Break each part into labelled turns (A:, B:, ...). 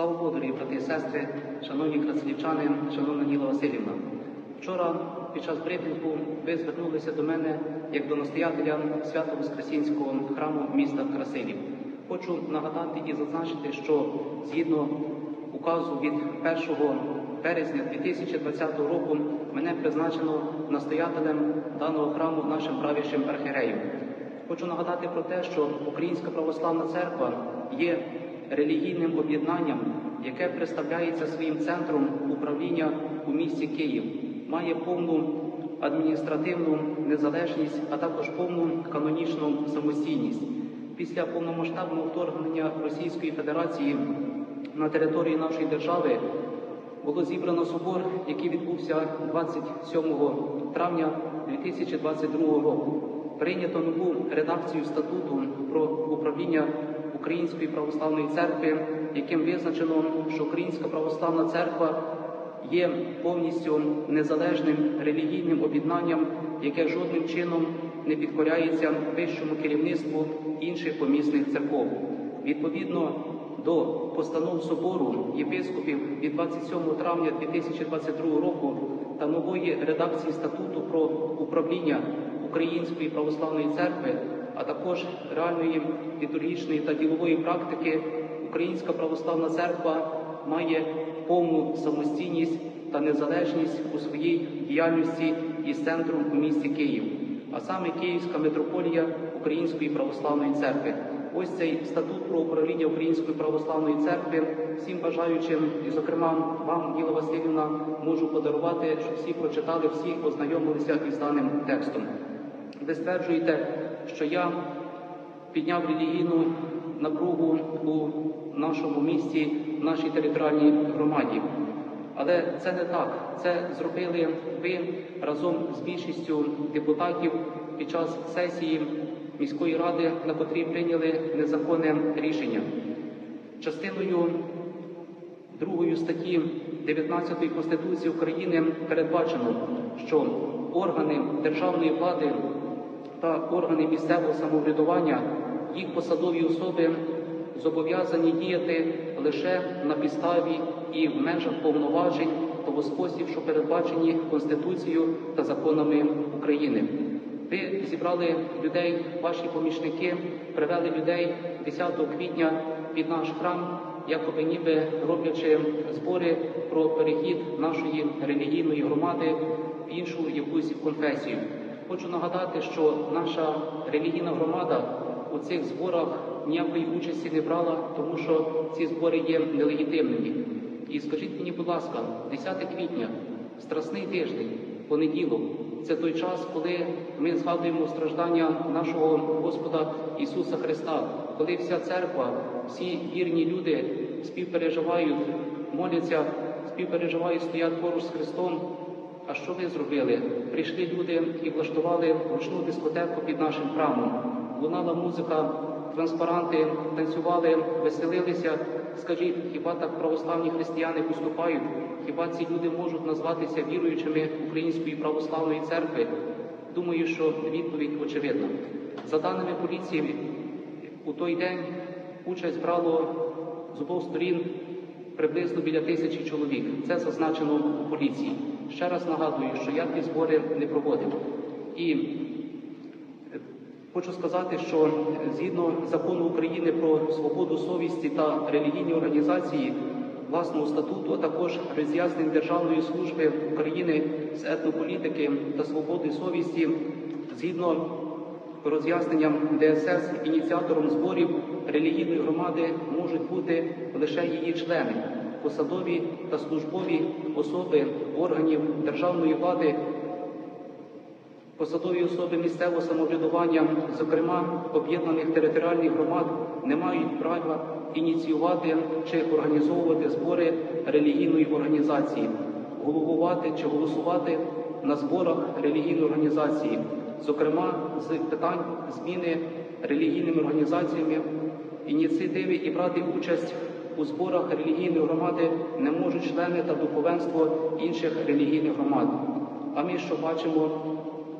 A: Слава Богу, дорогі брати і сестри, шановні красилівчани, шановна Ніла Васильівна. Вчора під час брифінгу ви звернулися до мене як до настоятеля Свято-Воскресінського храму міста Красилів. Хочу нагадати і зазначити, що згідно указу від 1 березня 2020 року мене призначено настоятелем даного храму нашим правішим архіреєм. Хочу нагадати про те, що Українська православна церква є релігійним об'єднанням, яке представляється своїм центром управління у місті Київ, має повну адміністративну незалежність, а також повну канонічну самостійність. Після повномасштабного вторгнення Російської Федерації на території нашої держави було зібрано собор, який відбувся 27 травня 2022 року. Прийнято нову редакцію статуту про управління Української православної церкви, яким визначено, що Українська православна церква є повністю незалежним релігійним об'єднанням, яке жодним чином не підкоряється вищому керівництву інших помісних церков. Відповідно до постанов собору єпископів від 27 травня 2022 року та нової редакції статуту про управління Української православної церкви, а також реальної літургічної та ділової практики, Українська православна церква має повну самостійність та незалежність у своїй діяльності із центром у місті Київ, а саме Київська митрополія Української православної церкви. Ось цей статут про управління Української православної церкви всім бажаючим, і, зокрема, вам, Діла Васильівна, можу подарувати, щоб всі прочитали, всі ознайомилися із даним текстом. Ви стверджуєте, що я підняв релігійну напругу у нашому місті, в нашій територіальній громаді. Але це не так. Це зробили ви разом з більшістю депутатів під час сесії міської ради, на котрій прийняли незаконне рішення. Частиною другої статті 19 Конституції України передбачено, що органи державної влади та органи місцевого самоврядування, їх посадові особи зобов'язані діяти лише на підставі і в межах повноважень у спосіб, що передбачені Конституцією та законами України. Ви зібрали людей, ваші помічники, привели людей 10 квітня під наш храм, якоби ніби роблячи збори про перехід нашої релігійної громади в іншу якусь конфесію. Хочу нагадати, що наша релігійна громада у цих зборах ніякої участі не брала, тому що ці збори є нелегітимними. І скажіть мені, будь ласка, 10 квітня, страсний тиждень, понеділок, це той час, коли ми згадуємо страждання нашого Господа Ісуса Христа, коли вся церква, всі вірні люди співпереживають, моляться, співпереживають, стоять поруч з Христом. А що ви зробили? Прийшли люди і влаштували ручну дискотеку під нашим храмом. Лунала музика, транспаранти, танцювали, веселилися. Скажіть, хіба так православні християни поступають? Хіба ці люди можуть назватися віруючими Української православної церкви? Думаю, що відповідь очевидна. За даними поліції, у той день участь брало з обох сторін приблизно біля тисячі чоловік. Це зазначено у поліції. Ще раз нагадую, що я ті збори не проводив. І хочу сказати, що згідно закону України про свободу совісті та релігійні організації власного статуту, а також роз'яснень Державної служби України з етнополітики та свободи совісті, згідно роз'ясненням ДСС, ініціатором зборів релігійної громади можуть бути лише її члени, посадові та службові особи органів державної влади, посадові особи місцевого самоврядування, зокрема об'єднаних територіальних громад, не мають права ініціювати чи організовувати збори релігійної організації, головувати чи голосувати на зборах релігійної організації, зокрема з питань зміни релігійними організаціями, ініціативи і брати участь у зборах релігійної громади не можуть члени та духовенство інших релігійних громад. А ми що бачимо?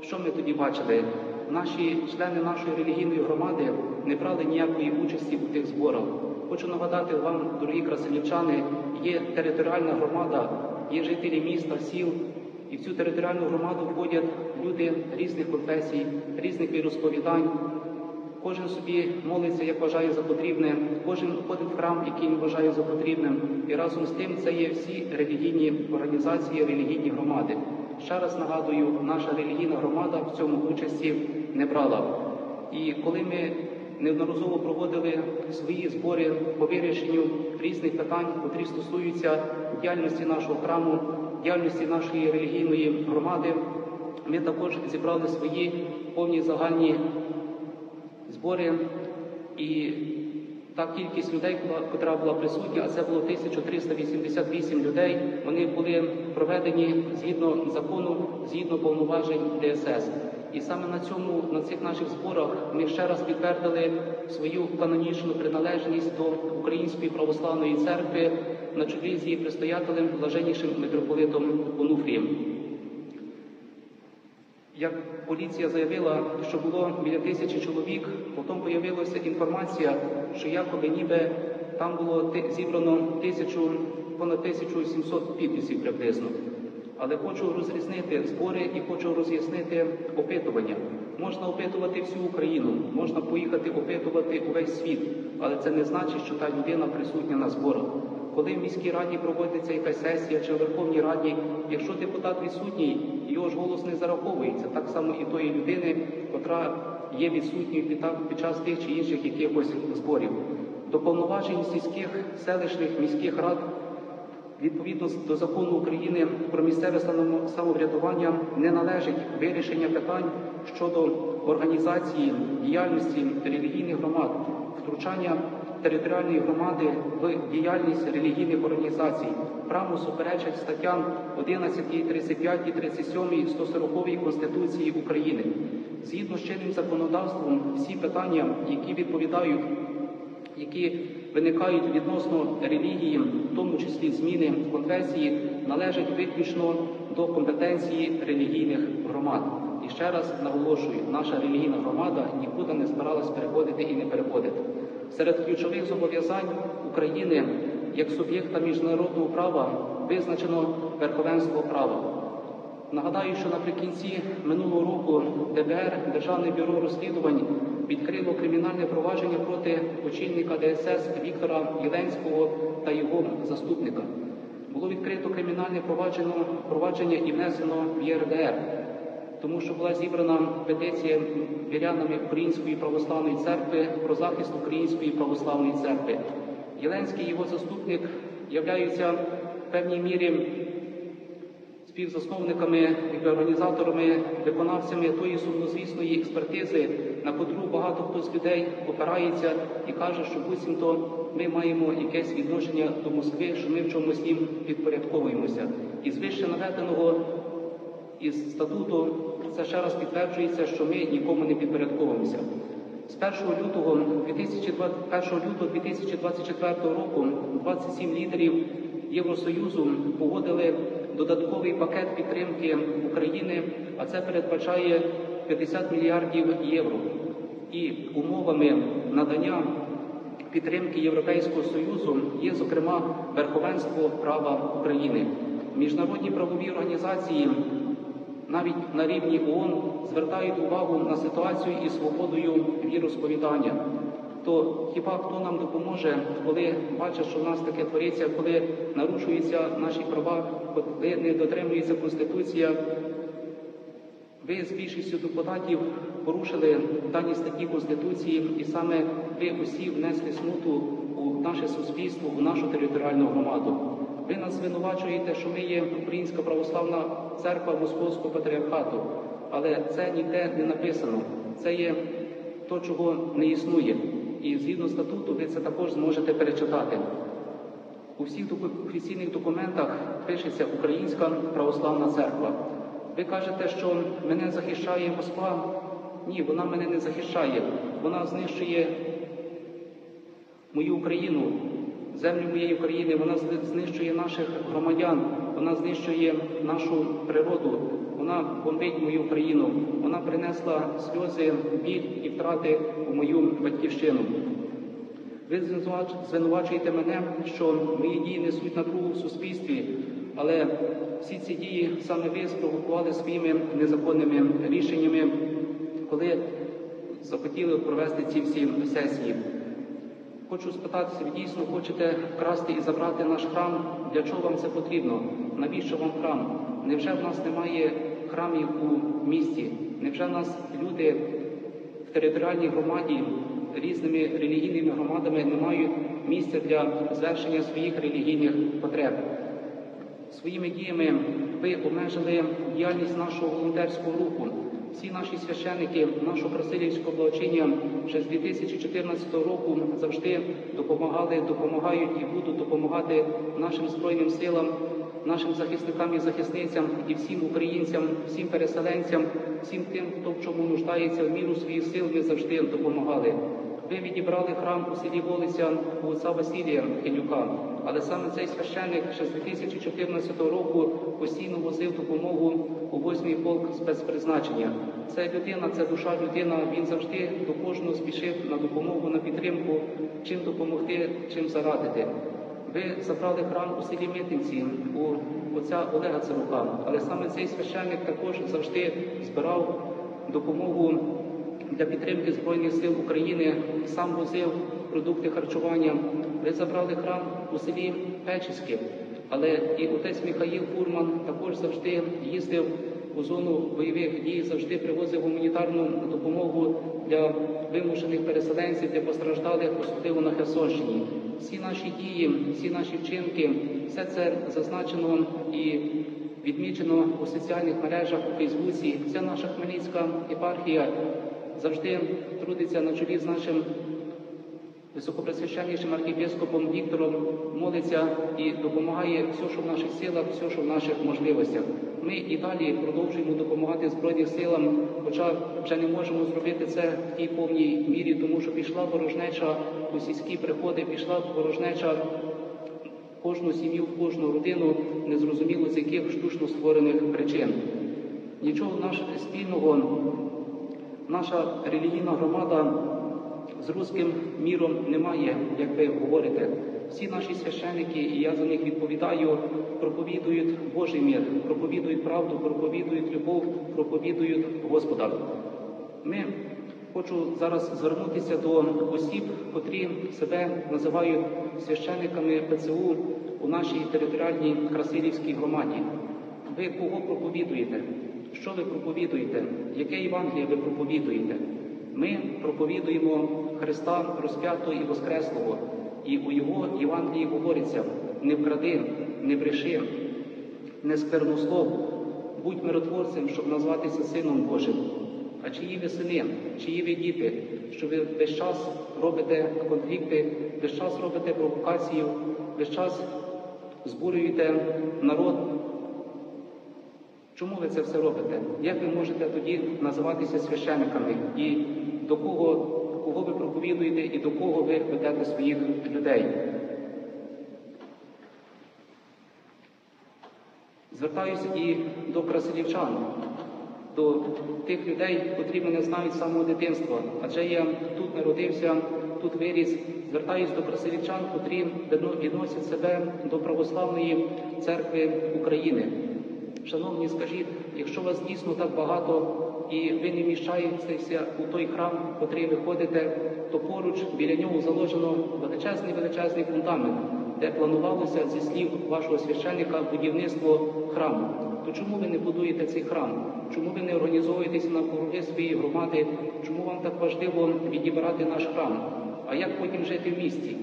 A: Що ми тоді бачили? Наші члени нашої релігійної громади не брали ніякої участі у тих зборах. Хочу нагадати вам, дорогі красилівчани, є територіальна громада, є жителі міста, сіл, і в цю територіальну громаду входять люди різних конфесій, різних віросповідань. Кожен собі молиться, як вважає за потрібне, кожен ходить в храм, який він вважає за потрібним. І разом з тим це є всі релігійні організації, релігійні громади. Ще раз нагадую, наша релігійна громада в цьому участі не брала. І коли ми неодноразово проводили свої збори по вирішенню різних питань, котрі стосуються діяльності нашого храму, діяльності нашої релігійної громади, ми також зібрали свої повні загальні збори і та кількість людей, яка була присутня, а це було 1388 людей. Вони були проведені згідно закону, згідно повноважень ДСС. І саме на цьому, на цих наших зборах, ми ще раз підтвердили свою канонічну приналежність до Української православної церкви на чолі з її предстоятелем блаженнішим митрополитом Онуфрієм. Як поліція заявила, що було біля тисячі чоловік, потім з'явилася інформація, що якоби ніби там було зібрано тисячу, понад 1700 підписів приблизно. Але хочу розрізнити збори і хочу роз'яснити опитування. Можна опитувати всю Україну, можна поїхати опитувати увесь світ, але це не значить, що та людина присутня на зборах. Коли в міській раді проводиться якась сесія чи в Верховній Раді, якщо депутат відсутній, його ж голос не зараховується. Так само і тої людини, котра є відсутньою під, час тих чи інших якихось зборів. До повноважень сільських, селищних, міських рад Відповідно до закону України про місцеве самоврядування не належить вирішення питань щодо організації діяльності релігійних громад, втручання територіальної громади в діяльність релігійних організацій. Право суперечить статтям 11, 35, 37, 140 Конституції України. Згідно з чинним законодавством, всі питання, які відповідають які виникають відносно релігії, в тому числі зміни конфесії, належать виключно до компетенції релігійних громад. І ще раз наголошую, наша релігійна громада нікуди не збиралась переходити і не переходити. Серед ключових зобов'язань України як суб'єкта міжнародного права визначено верховенство права. Нагадаю, що наприкінці минулого року ДБР, Державне бюро розслідувань, відкрило кримінальне провадження проти очільника ДСС Віктора Єленського та його заступника. Було відкрито кримінальне провадження, і внесено в ЄРДР, тому що була зібрана петиція вірянами Української православної церкви про захист Української православної церкви. Єленський і його заступник являються в певній мірі співзасновниками організаторами, виконавцями тої сумнозвісної експертизи, на котру багато хто з людей опирається і каже, що буцімто ми маємо якесь відношення до Москви, що ми в чомусь їм підпорядковуємося. І з вище наведеного із статуту це ще раз підтверджується, що ми нікому не підпорядковуємося. З 1 лютого 2021 лютого 2024 року 27 лідерів Євросоюзу погодили додатковий пакет підтримки України, а це передбачає 50 мільярдів євро. І умовами надання підтримки Європейського Союзу є, зокрема, верховенство права України. Міжнародні правові організації навіть на рівні ООН звертають увагу на ситуацію із свободою віросповідання. То хіба хто нам допоможе, коли бачать, що в нас таке твориться, коли нарушуються наші права, коли не дотримується Конституція? Ви з більшістю депутатів порушили дані статті Конституції, і саме ви усі внесли смуту у наше суспільство, у нашу територіальну громаду. Ви нас звинувачуєте, що ми є Українська православна церква Московського патріархату, але це ніде не написано. Це є то, чого не існує. І згідно статуту ви це також зможете перечитати. У всіх офіційних документах пишеться Українська православна церква. Ви кажете, що мене захищає Москва. Ні, вона мене не захищає. Вона знищує мою Україну, землю моєї України, вона знищує наших громадян, вона знищує нашу природу, вона бомбить мою Україну, вона принесла сльози, біль і втрати у мою батьківщину. Ви звинувачуєте мене, що мої дії несуть напругу в суспільстві, але всі ці дії саме ви спровокували своїми незаконними рішеннями, коли захотіли провести ці всі сесії. Хочу спитатися, ви дійсно хочете красти і забрати наш храм? Для чого вам це потрібно? Навіщо вам храм? Невже в нас немає храмів у місті? Невже в нас люди в територіальній громаді різними релігійними громадами не мають місця для звершення своїх релігійних потреб? Своїми діями ви обмежили діяльність нашого волонтерського руху. Всі наші священники нашого Красилівського благочиння ще з 2014 року завжди допомагали, допомагають і будуть допомагати нашим збройним силам, нашим захисникам і захисницям, і всім українцям, всім переселенцям, всім тим, хто в чому нуждається в міру своїх сил, ми завжди допомагали. Ви відібрали храм у селі Волиця у Василія Хилюка, але саме цей священник ще з 2014 року постійно возив допомогу у 8-й полк спецпризначення. Це людина, це душа людина. Він завжди до кожного спішив на допомогу, на підтримку, чим допомогти, чим зарадити. Ви забрали храм у селі Митниці у отця Олега Царука, але саме цей священник також завжди збирав допомогу для підтримки Збройних сил України сам возив продукти харчування. Ви забрали храм у селі Печиське, але і отець Михаїл Фурман також завжди їздив у зону бойових дій, завжди привозив гуманітарну допомогу для вимушених переселенців, для постраждалих, особливо на Херсонщині. Всі наші дії, всі наші вчинки, все це зазначено і відмічено у соціальних мережах у Фейсбуці. Вся наша Хмельницька єпархія завжди трудиться на чолі з нашим високопресвященнішим архієпископом Віктором, молиться і допомагає все, що в наших силах, все, що в наших можливостях. Ми і далі продовжуємо допомагати Збройним силам, хоча вже не можемо зробити це в тій повній мірі, тому що пішла ворожнеча у сільські приходи, пішла ворожнеча кожну сім'ю, кожну родину, незрозуміло з яких штучно створених причин. Нічого наш спільного наша релігійна громада з руським міром немає, як ви говорите. Всі наші священики, і я за них відповідаю, проповідують Божий мір, проповідують правду, проповідують любов, проповідують Господа. Ми хочу зараз звернутися до осіб, котрі себе називають священниками ПЦУ у нашій територіальній Красилівській громаді. Ви кого проповідуєте? Що ви проповідуєте? Яке Євангеліє ви проповідуєте? Ми проповідуємо Христа розп'ятого і Воскреслого, і у Його Євангелії говориться: не вкради, не бреши, не сквернослов, будь миротворцем, щоб назватися Сином Божим. А чиї ви сини, чиї ви діти, що ви весь час робите конфлікти, весь час робите провокацію, весь час збурюєте народ. Чому ви це все робите? Як ви можете тоді називатися священниками? І до кого, кого ви проповідуєте і до кого ви ведете своїх людей? Звертаюся і до красилівчан, до тих людей, котрі мене знають з самого дитинства. Адже я тут народився, тут виріс. Звертаюсь до красилівчан, котрі відносять себе до православної церкви України. Шановні, скажіть, якщо вас дійсно так багато і ви не вміщаєтеся у той храм, в котрий ви ходите, то поруч біля нього заложено величезний величезний фундамент, де планувалося зі слів вашого священника будівництво храму. То чому ви не будуєте цей храм? Чому ви не організовуєтеся навкруги своєї громади? Чому вам так важливо відібрати наш храм? А як потім жити в місті?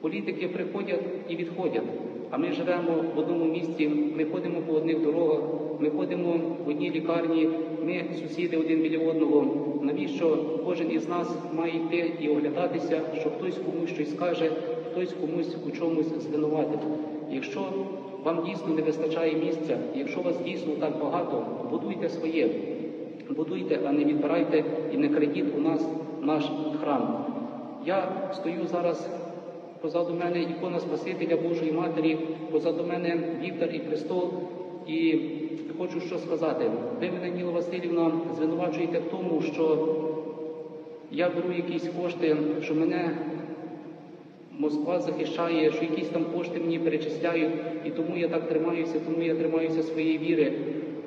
A: Політики приходять і відходять. А ми живемо в одному місті, ми ходимо по одних дорогах, ми ходимо в одній лікарні, ми сусіди один біля одного. Навіщо кожен із нас має йти і оглядатися, що хтось комусь щось скаже, хтось комусь у чомусь звинуватить? Якщо вам дійсно не вистачає місця, якщо вас дійсно так багато, будуйте своє, будуйте, а не відбирайте і не крадіть у нас наш храм. Я стою зараз. Позаду мене ікона Спасителя Божої Матері, позаду мене вівтар і престол. І хочу що сказати. Ви мене, Ніла Васильівна, звинувачуєте в тому, що я беру якісь кошти, що мене Москва захищає, що якісь там кошти мені перечисляють, і тому я так тримаюся, тому я тримаюся своєї віри.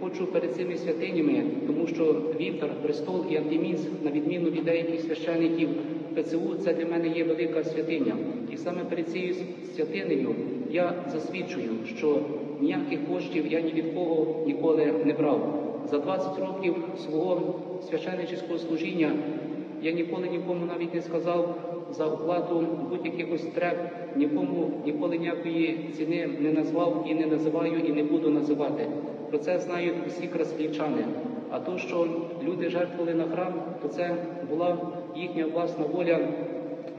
A: Хочу перед цими святинями, тому що вівтар, престол і антимінс, на відміну від деяких священиків ПЦУ, це для мене є велика святиня. І саме перед цією святинею я засвідчую, що ніяких коштів я ні від кого ніколи не брав. За 20 років свого священничського служіння я ніколи нікому навіть не сказав за оплату будь-якихось треб, нікому ніколи ніякої ціни не назвав і не називаю, і не буду називати. Про це знають усі краслівчани. А то, що люди жертвували на храм, то це була їхня власна воля,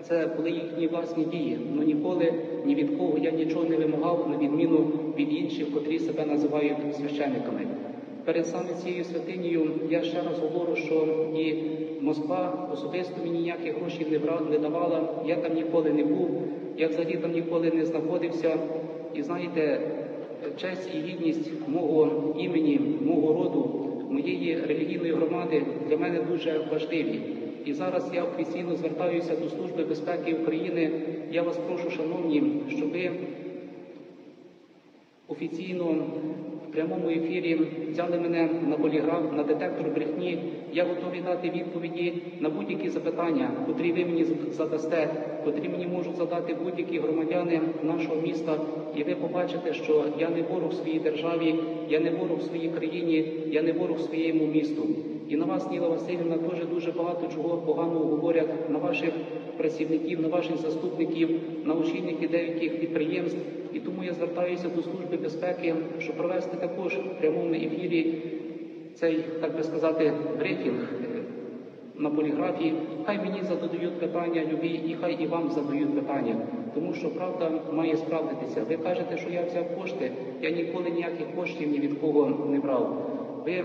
A: це були їхні власні дії. Ну ніколи ні від кого я нічого не вимагав, на відміну від інших, котрі себе називають священиками. Перед саме цією святинею я ще раз говорю, що і Москва особисто мені ніяких грошей не брала, не давала. Я там ніколи не був, я взагалі там ніколи не знаходився. І знаєте, честь і гідність мого імені, мого роду, моєї релігійної громади для мене дуже важливі. І зараз я офіційно звертаюся до Служби безпеки України. Я вас прошу, шановні, щоб ви офіційно прямому ефірі взяли мене на поліграф, на детектор брехні. Я готовий дати відповіді на будь-які запитання, котрі ви мені задасте, котрі мені можуть задати будь-які громадяни нашого міста. І ви побачите, що я не ворог своїй державі, я не ворог своїй країні, я не ворог своєму місту. І на вас, Ніла Васильівна, теж дуже багато чого поганого говорять на ваших працівників, на ваших заступників, на очільників деяких підприємств. І тому я звертаюся до Служби безпеки, щоб провести також в прямому ефірі цей, так би сказати, брифінг е, на поліграфі. Хай мені задають питання любі, і хай і вам задають питання, тому що правда має справдитися. Ви кажете, що я взяв кошти. Я ніколи ніяких коштів ні від кого не брав. Ви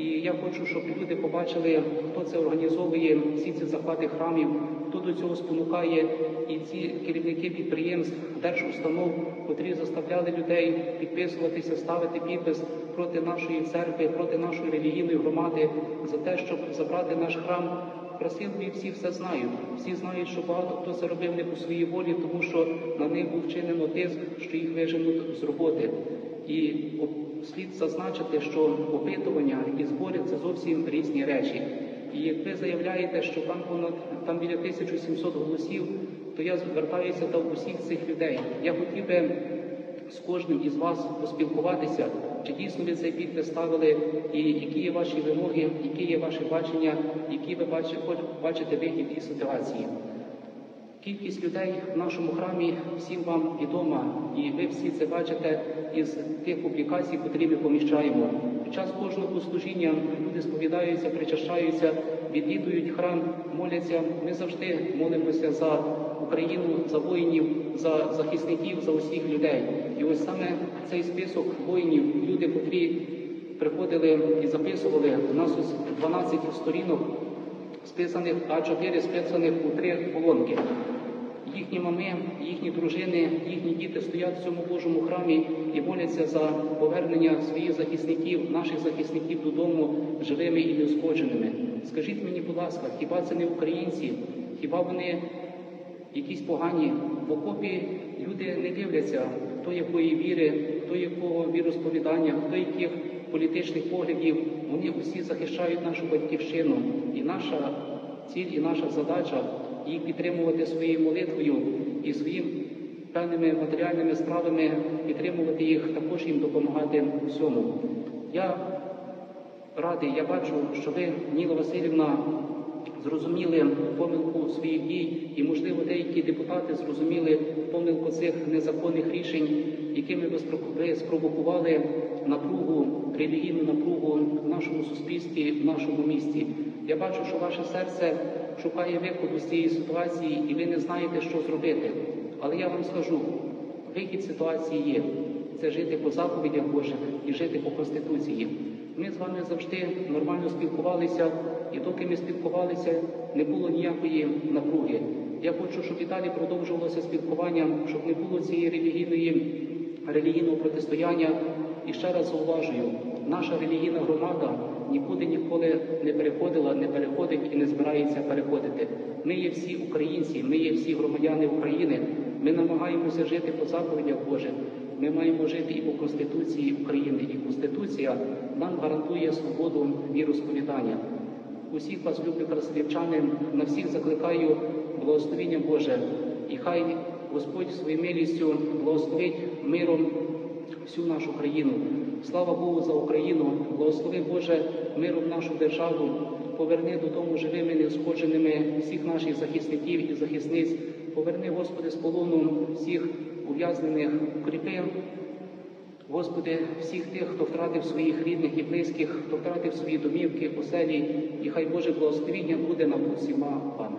A: і я хочу, щоб люди побачили, хто це організовує, всі ці захвати храмів, хто до цього спонукає, і ці керівники підприємств, держустанов, котрі заставляли людей підписуватися, ставити підпис проти нашої церкви, проти нашої релігійної громади, за те, щоб забрати наш храм. Красилові всі все знають. Всі знають, що багато хто це робив не по своїй волі, тому що на них був вчинено тиск, що їх виженуть з роботи. І слід зазначити, що опитування і збори це зовсім різні речі. І як ви заявляєте, що там понад там біля 1700 голосів, то я звертаюся до усіх цих людей. Я хотів би з кожним із вас поспілкуватися, чи дійсно ви цей підпис ставили, і які є ваші вимоги, які є ваше бачення, які ви бачите вихід із ситуації. Кількість людей в нашому храмі всім вам відома, і ви всі це бачите із тих публікацій, котрі ми поміщаємо. Під час кожного служіння люди сповідаються, причащаються, відвідують храм, моляться. Ми завжди молимося за Україну, за воїнів, за захисників, за усіх людей. І ось саме цей список воїнів, люди, котрі приходили і записували у нас ось 12 сторінок. Списаних А4 списаних у три колонки. Їхні мами, їхні дружини, їхні діти стоять в цьому Божому храмі і моляться за повернення своїх захисників, наших захисників додому живими і неушкодженими. Скажіть мені, будь ласка, хіба це не українці? Хіба вони якісь погані? В окопі люди не дивляться, хто якої віри, хто якого віросповідання, хто яких політичних поглядів. Вони усі захищають нашу батьківщину. І наша ціль, і наша задача їх підтримувати своєю молитвою і своїм певними матеріальними справами, підтримувати їх, також їм допомагати всьому. Я радий, я бачу, що ви, Ніла Васильівна, зрозуміли помилку своїх дій, і, можливо, деякі депутати зрозуміли помилку цих незаконних рішень, якими ви спровокували напругу, релігійну напругу в нашому суспільстві, в нашому місті. Я бачу, що ваше серце шукає виходу з цієї ситуації, і ви не знаєте, що зробити. Але я вам скажу, вихід ситуації є. Це жити по заповідях Божих і жити по Конституції. Ми з вами завжди нормально спілкувалися, і доки ми спілкувалися, не було ніякої напруги. Я хочу, щоб і далі продовжувалося спілкування, щоб не було цієї релігійної релігійного протистояння. І ще раз зауважую, наша релігійна громада нікуди ніколи не переходила, не переходить і не збирається переходити. Ми є всі українці, ми є всі громадяни України. Ми намагаємося жити по заповідях Божих. Ми маємо жити і по Конституції України. І Конституція нам гарантує свободу віросповідання. Усіх вас, люблю краслівчани, на всіх закликаю благословіння Боже. І хай Господь своєю милістю благословить миром всю нашу країну. Слава Богу за Україну, благослови Боже миром нашу державу, поверни додому живими, неушкодженими всіх наших захисників і захисниць, поверни, Господи, з полону всіх ув'язнених, укріпи, Господи, всіх тих, хто втратив своїх рідних і близьких, хто втратив свої домівки, оселі, і хай Боже благословіння буде над усіма вами.